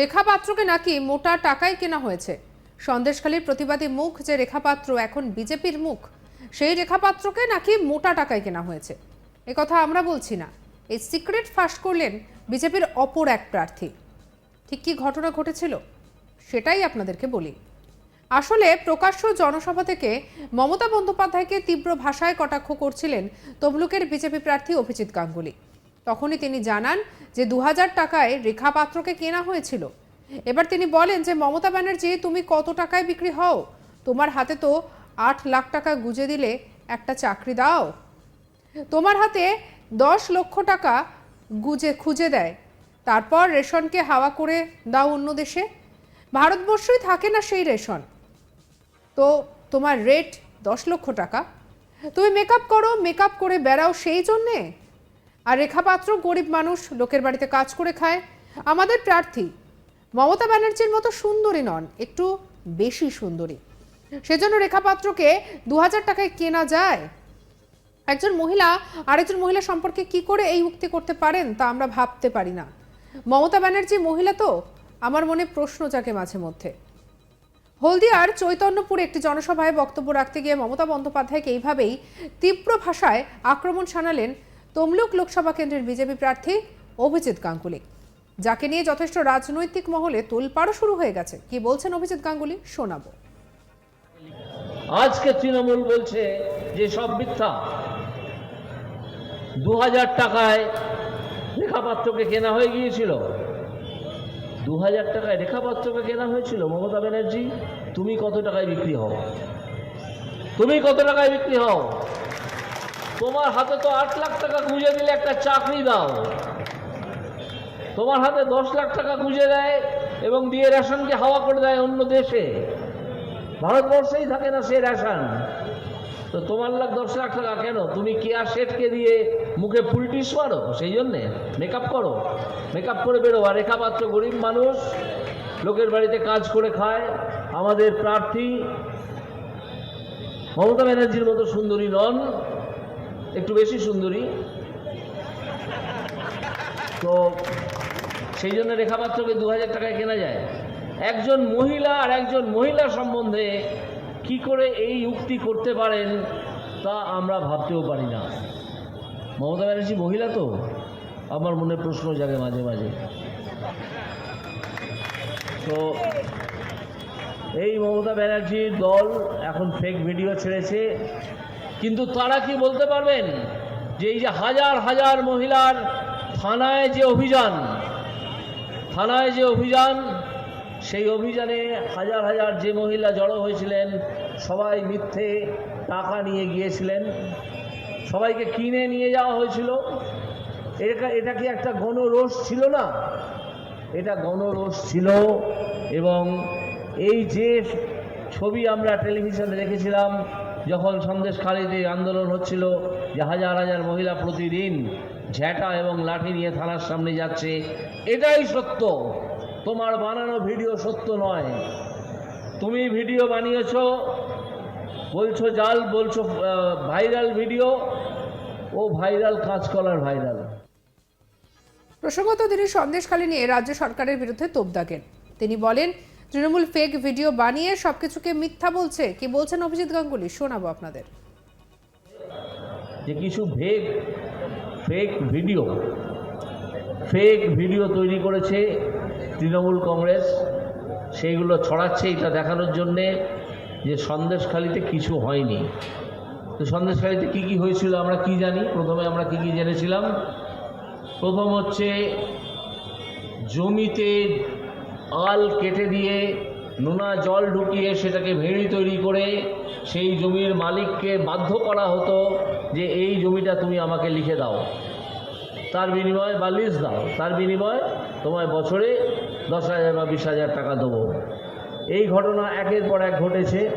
রেখা পাত্রকে নাকি মোটা টাকায় কেনা হয়েছে। সন্দেশখালীর প্রতিবাদী মুখ যে রেখা পাত্র এখন বিজেপির মুখ, সেই রেখা পাত্রকে নাকি মোটা টাকায় কেনা হয়েছে। এ কথা আমরা বলছি না। এই সিক্রেট ফাঁস করলেন বিজেপির অপর এক প্রার্থী। ঠিক কি ঘটনা ঘটেছিল? সেটাই আপনাদেরকে বলি। আসলে প্রকাশ্য জনসভা থেকে মমতা বন্দ্যোপাধ্যায়কে তীব্র ভাষায় কটাক্ষ করছিলেন তমলুকের বিজেপি প্রার্থী অভিজিৎ গাঙ্গুলি। তখনই তিনি জানান যে দু হাজার টাকায় রেখা পাত্রকে কেনা হয়েছিল। এবার তিনি বলেন যে, মমতা ব্যানার্জি, তুমি কত টাকায় বিক্রি হও? তোমার হাতে তো আট লাখ টাকা গুজে দিলে একটা চাকরি দাও। তোমার হাতে দশ লক্ষ টাকা গুজে, খুঁজে দেয়। তারপর রেশনকে হাওয়া করে দাও অন্য দেশে। ভারতবর্ষই থাকে না সেই রেশন। তো তোমার রেট দশ লক্ষ টাকা। তুমি মেকআপ করো মেকআপ করে বেড়াও সেই জন্যে? আর রেখাপাত্র গরিব মানুষ লোকের বাড়িতে কাজ করে খায়। আমাদের প্রার্থী মমতা ব্যানার্জির মতো সুন্দরী নন, একটু বেশি সুন্দরী। সেজন্য রেখাপাত্রকে দু হাজার টাকায় কেনা যায়। একজন মহিলা, আরেকজন মহিলা সম্পর্কে কি করে এই উক্তি করতে পারেন তা আমরা ভাবতে পারি না। মমতা ব্যানার্জি মহিলা তো? আমার মনে প্রশ্ন জাগে মাঝে মধ্যে। হলদিয়ার চৈতন্যপুরে একটি জনসভায় বক্তব্য রাখতে গিয়ে মমতা বন্দ্যোপাধ্যায়কে এইভাবেই তীব্র ভাষায় আক্রমণ শানালেন তমলুক লোকসভা কেন্দ্রের বিজেপি প্রার্থী অভিজিৎ গাঙ্গুলি। যাকে নিয়ে যথেষ্ট রাজনৈতিক মহলে তোলপাড়ও শুরু হয়ে গেছে। কি বলছেন অভিজিৎ গাঙ্গুলি? শোনাবো। আজকে তৃণমূল বলছে যে সব মিথ্যা। দু হাজার টাকায় রেখাপাত্রকে কেনা হয়ে গিয়েছিল। দু হাজার টাকায় রেখাপাত্রকে কেনা হয়েছিল? মমতা ব্যানার্জি, তুমি কত টাকায় বিক্রি হও? তুমি কত টাকায় বিক্রি হও? তোমার হাতে তো আট লাখ টাকা গুঁজে দিলে একটা চাকরি দাও। তোমার হাতে দশ লাখ টাকা গুঁজে দেয় এবং দিয়ে রেশনকে হাওয়া করে দেয় অন্য দেশে। ভারতবর্ষেই থাকে না সে রেশন। তো তোমার লাখ দশ লাখ টাকা কেন? তুমি কেয়ার শেঠকে দিয়ে মুখে পুলটিস মারো? সেই জন্যে মেকআপ করো। মেকআপ করে বেরো আর রেখাপাত্র গরিব মানুষ লোকের বাড়িতে কাজ করে খায়। আমাদের প্রার্থী মমতা ব্যানার্জির মতো সুন্দরী নন। একটু বেশি সুন্দরী। তো সেই জন্য রেখাপাত্রকে দু হাজার টাকায় কেনা যায়। একজন মহিলা আর একজন মহিলা সম্বন্ধে কি করে এই উক্তি করতে পারেন, তা আমরা ভাবতেও পারি না। মমতা ব্যানার্জি মহিলা তো? আমার মনে প্রশ্ন জাগে মাঝে মাঝে। তো এই মমতা ব্যানার্জির দল এখন ফেক ভিডিও ছেড়েছে। কিন্তু তারা কি বলতে পারবেন যে এই যে হাজার হাজার মহিলার থানায় যে অভিযান, থানায় যে অভিযান, সেই অভিযানে হাজার হাজার যে মহিলা জড়ো হয়েছিলেন, সবাই মিথ্যে টাকা নিয়ে গিয়েছিলেন। সবাইকে কিনে নিয়ে যাওয়া হয়েছিল। এটা এটা কি একটা গণরোষ ছিল না? এটা গণরোষ ছিল এবং এই যে ছবি আমরা টেলিভিশনে দেখেছিলাম যখন সন্দেশখালীতে আন্দোলন হচ্ছিল যে হাজার হাজার মহিলা প্রতিদিন ঝ্যাঁটা এবং লাঠি নিয়ে থানার সামনে যাচ্ছে, এটাই সত্য। তোমার বানানো ভিডিও সত্য নয়। তুমি ভিডিও বানিয়েছ, বলছো জাল, বলছো ভাইরাল ভিডিও, ও ভাইরাল কাঁচকলার ভাইরাল। প্রসঙ্গত তিনি সন্দেশখালী নিয়ে রাজ্য সরকারের বিরুদ্ধে তোপ দাগেন। তিনি বলেন তৃণমূল ফেক ভিডিও বানিয়ে সবকিছুকে মিথ্যা বলছে। কি বলছেন অভিজিৎ গাঙ্গুলি? শোনাবো আপনাদের। যে কিছু fake fake video fake video তৈরি করেছে তৃণমূল কংগ্রেস, সেইগুলো ছড়াচ্ছে, এটা দেখানোর জন্যে যে সন্দেশখালিতে কিছু হয়নি। তো সন্দেশখালিতে কী কী হয়েছিল আমরা কি জানি? প্রথমে আমরা কি কি জেনেছিলাম? প্রথম হচ্ছে জমিতে আল কেটে দিয়ে নোনা জল ঢুকিয়ে সেটাকে ভেড়ি তৈরি করে সেই জমির মালিককে বাধ্য করা হতো যে এই জমিটা তুমি আমাকে লিখে দাও। তার বিনিময়ে বা লিজ দাও। তার বিনিময়ে তোমায় বছরে দশ হাজার বা বিশ হাজার টাকা দেবো। এই ঘটনা একের পর এক ঘটেছে।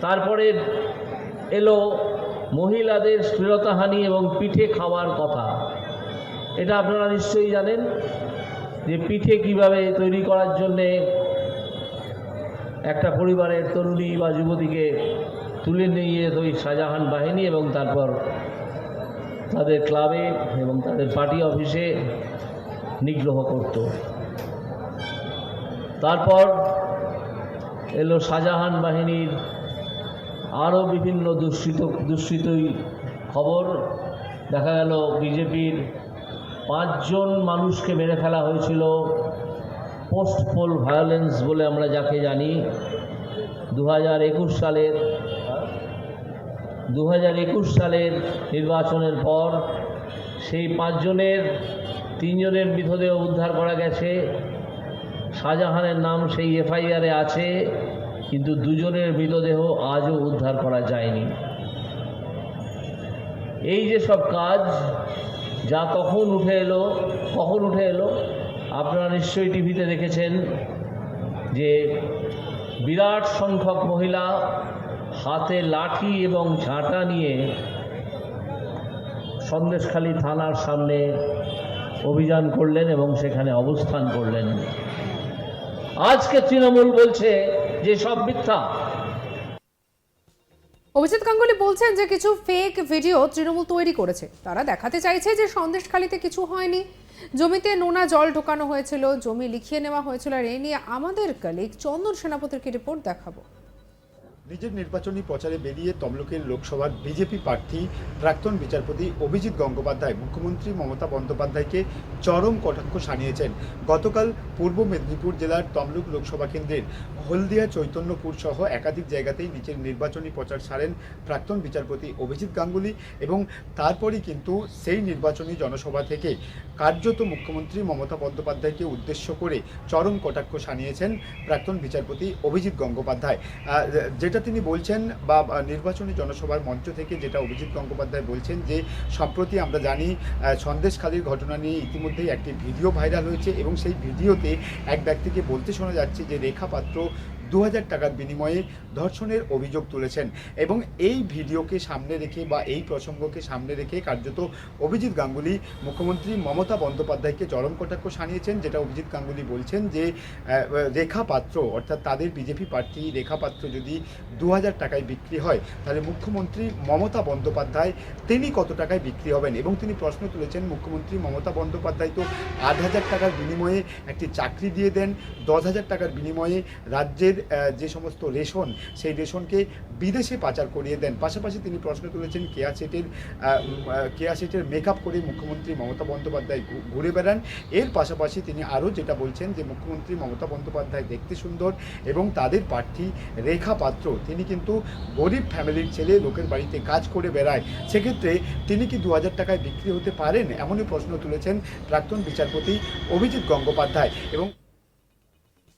তারপরে এলো মহিলাদের স্থিরতাহানি এবং পিঠে খাওয়ার কথা। এটা আপনারা নিশ্চয়ই জানেন। যে পিঠে কীভাবে তৈরি করার জন্যে একটা পরিবারের তরুণী বা যুবতীকে তুলে নিয়ে ওই শাহজাহান বাহিনী এবং তারপর তাদের ক্লাবে এবং তাদের পার্টি অফিসে নিগ্রহ করত। তারপর এলো শাহজাহান বাহিনীর আরও বিভিন্ন দুষ্কৃত দুষ্কৃতই খবর। দেখা গেল বিজেপির পাঁচজন মানুষকে মেরে ফেলা হয়েছিল। পোস্ট পোল ভায়োলেন্স বলে আমরা যাকে জানি। দু হাজার একুশ সালের দু হাজার একুশ সালের নির্বাচনের পর সেই পাঁচজনের, তিনজনের মৃতদেহ উদ্ধার করা গেছে। শাহজাহানের নাম সেই এফআইআরে আছে, কিন্তু দুজনের মৃতদেহ আজও উদ্ধার করা যায়নি। এই যে সব কাজ যা কখন উঠে এলো, কখন উঠে এলো, আপনারা নিশ্চয়ই টিভিতে দেখেছেন যে বিরাট সংখ্যক মহিলা হাতে লাঠি এবং ঝাঁটা নিয়ে সন্দেশখালী থানার সামনে অভিযান করলেন এবং সেখানে অবস্থান করলেন। আজকে তৃণমূল বলছে যে সব মিথ্যা। অভিজিৎ গাঙ্গুলি বলছেন যে কিছু ফেক ভিডিও তৃণমূল তৈরি করেছে। তারা দেখাতে চাইছে যে সন্দেশখালিতে কিছু হয়নি। জমিতে নোনা জল ঢোকানো হয়েছিল, জমি লিখিয়ে নেওয়া হয়েছিল। আর এই নিয়ে আমাদের কালিক চন্দন সেনাপতির কি রিপোর্ট দেখাবো। নিজের নির্বাচনী প্রচারে বেরিয়ে তমলুকের লোকসভার বিজেপি প্রার্থী প্রাক্তন বিচারপতি অভিজিৎ গঙ্গোপাধ্যায়, মুখ্যমন্ত্রী মমতা বন্দ্যোপাধ্যায়কে চরম কটাক্ষ সানিয়েছেন গতকাল পূর্ব মেদিনীপুর জেলার তমলুক লোকসভা কেন্দ্রের হলদিয়া চৈতন্যপুর সহ একাধিক জায়গাতেই নিজের নির্বাচনী প্রচার সারেন প্রাক্তন বিচারপতি অভিজিৎ গাঙ্গুলি এবং তারপরই কিন্তু সেই নির্বাচনী জনসভা থেকে কার্যত মুখ্যমন্ত্রী মমতা বন্দ্যোপাধ্যায়কে উদ্দেশ্য করে চরম কটাক্ষ সানিয়েছেন প্রাক্তন বিচারপতি অভিজিৎ গঙ্গোপাধ্যায়। যেটা তিনি বলছেন বা নির্বাচনী জনসভার মঞ্চ থেকে যেটা অভিজিৎ গঙ্গোপাধ্যায় বলছেন যে, সম্প্রতি আমরা জানি সন্দেশখালীর ঘটনা নিয়ে ইতিমধ্যেই একটি ভিডিও ভাইরাল হয়েছে এবং সেই ভিডিওতে এক ব্যক্তিকে বলতে শোনা যাচ্ছে যে, রেখা পাত্র দু হাজার টাকার বিনিময়ে ধর্ষণের অভিযোগ তুলেছেন এবং এই ভিডিওকে সামনে রেখে বা এই প্রসঙ্গকে সামনে রেখে কার্যত অভিজিৎ গাঙ্গুলি মুখ্যমন্ত্রী মমতা বন্দ্যোপাধ্যায়কে চরম কটাক্ষ সানিয়েছেন যেটা অভিজিৎ গাঙ্গুলি বলছেন যে রেখা পাত্র, অর্থাৎ তাদের বিজেপি প্রার্থী রেখা পাত্র যদি দু হাজার টাকায় বিক্রি হয়, তাহলে মুখ্যমন্ত্রী মমতা বন্দ্যোপাধ্যায় তিনি কত টাকায় বিক্রি হবেন? এবং তিনি প্রশ্ন তুলেছেন, মুখ্যমন্ত্রী মমতা বন্দ্যোপাধ্যায় তো আট হাজার টাকার বিনিময়ে একটি চাকরি দিয়ে দেন, দশ হাজার টাকার বিনিময়ে রাজ্যের যে সমস্ত রেশন, সেই রেশনকে বিদেশে পাচার করিয়ে দেন। পাশাপাশি তিনি প্রশ্ন তুলেছেন, কেয়া সেটের কেয়া সেটের মেকআপ করে মুখ্যমন্ত্রী মমতা বন্দ্যোপাধ্যায় ঘুরে বেড়ান। এর পাশাপাশি তিনি আরও যেটা বলছেন যে, মুখ্যমন্ত্রী মমতা বন্দ্যোপাধ্যায় দেখতে সুন্দর এবং তাদের প্রার্থী রেখা পাত্র, তিনি কিন্তু গরিব ফ্যামিলির ছেলে, লোকের বাড়িতে কাজ করে বেড়ায়। সেক্ষেত্রে তিনি কি দু হাজার টাকায় বিক্রি হতে পারেন? এমনই প্রশ্ন তুলেছেন প্রাক্তন বিচারপতি অভিজিৎ গঙ্গোপাধ্যায় এবং